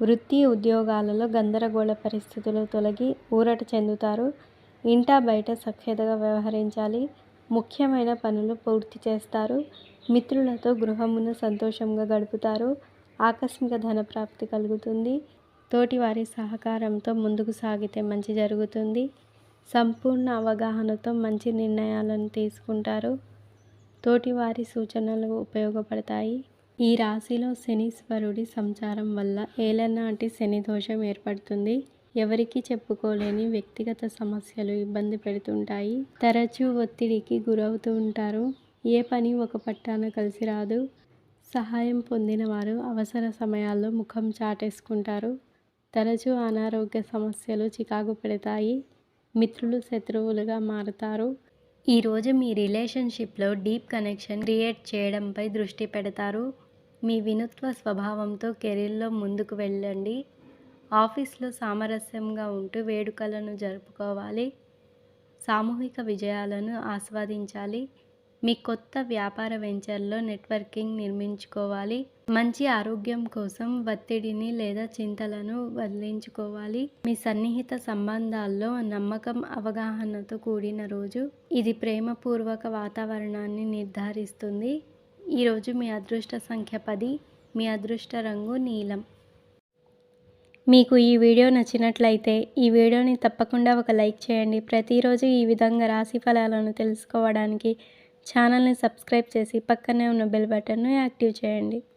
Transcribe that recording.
వృత్తి ఉద్యోగాలలో గందరగోళ పరిస్థితులు తొలగి ఊరట చెందుతారు. ఇంటా బయట సఖ్యతగా వ్యవహరించాలి. ముఖ్యమైన పనులు పూర్తి చేస్తారు. మిత్రులతో గృహమును సంతోషంగా గడుపుతారు. ఆకస్మిక ధన ప్రాప్తి కలుగుతుంది. తోటివారి సహకారంతో ముందుకు సాగితే మంచి జరుగుతుంది. సంపూర్ణ అవగాహనతో మంచి నిర్ణయాలను తీసుకుంటారు. తోటివారి సూచనలు ఉపయోగపడతాయి. ఈ రాశిలో శనీశ్వరుడి సంచారం వల్ల ఏలనాటి శని దోషం ఏర్పడుతుంది. ఎవరికి చెప్పుకోలేని వ్యక్తిగత సమస్యలు ఇబ్బంది పెడుతుంటాయి. తరచూ ఒత్తిడికి గురవుతూ ఉంటారు. ఏ పని ఒక పట్టాన కలిసి రాదు. సహాయం పొందిన వారు అవసర సమయాల్లో ముఖం చాటేసుకుంటారు. తరచూ అనారోగ్య సమస్యలు చికాకు పెడతాయి. మిత్రులు శత్రువులుగా మారుతారు. ఈరోజు మీ రిలేషన్షిప్లో డీప్ కనెక్షన్ క్రియేట్ చేయడంపై దృష్టి పెడతారు. మీ వినూత్వ స్వభావంతో కెరీర్లో ముందుకు వెళ్ళండి. ఆఫీస్లో సామరస్యంగా ఉంటూ వేడుకలను జరుపుకోవాలి. సామూహిక విజయాలను ఆస్వాదించాలి. మీ కొత్త వ్యాపార వెంచర్లో నెట్వర్కింగ్ నిర్మించుకోవాలి. మంచి ఆరోగ్యం కోసం ఒత్తిడిని లేదా చింతలను వదిలించుకోవాలి. మీ సన్నిహిత సంబంధాల్లో నమ్మకం అవగాహనతో కూడిన రోజు. ఇది ప్రేమపూర్వక వాతావరణాన్ని నిర్ధారిస్తుంది. ఈరోజు మీ అదృష్ట సంఖ్య పది. మీ అదృష్ట రంగు నీలం. మీకు ఈ వీడియో నచ్చినట్లయితే ఈ వీడియోని తప్పకుండా ఒక లైక్ చేయండి. ప్రతిరోజు ఈ విధంగా రాశి ఫలాలను తెలుసుకోవడానికి ఛానల్ని సబ్స్క్రైబ్ చేసి పక్కనే ఉన్న బెల్ బటన్ను యాక్టివ్ చేయండి.